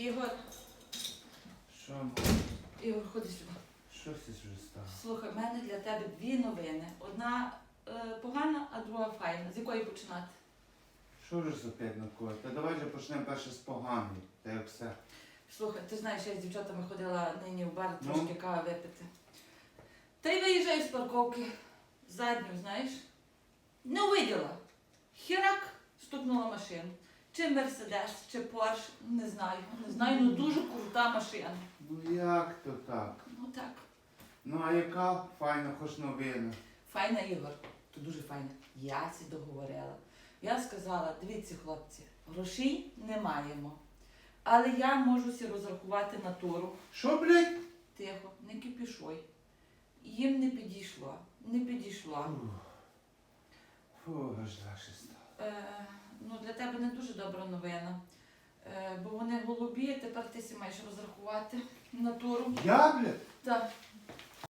Ігор, Що, Ігор, ходи сюди. що це вже стало? Слухай, в мене для тебе дві новини. Одна е, погана, а друга файна. З якої починати? Що ж за п'ять навколо? Та давай же почнемо перше з поганої. Та як все. Слухай, ти знаєш, я з дівчатами ходила нині в бар Ну? трошки кави випити. Та й виїжджаю з парковки. Задню, знаєш? Не увиділа. Хірак стукнула машину. Чи Мерседес, чи Порш, не знаю. Не знаю, ну дуже крута машина. Ну як то так? Ну так. Ну а яка файна хоч новина? Файна Ігор, то дуже файна. Я сі договорила. Я сказала, дивіться, хлопці, грошей не маємо. Але я можу сі розрахувати натуру. Що, блядь? Тихо, не кипішуй. Їм не підійшло. Не підійшло. Фу, аж легше стало. Е, ну, для тебе не дуже добра новина. Е, бо вони голубі, тепер ти сі маєш розрахувати натуру. Я, блядь? Так,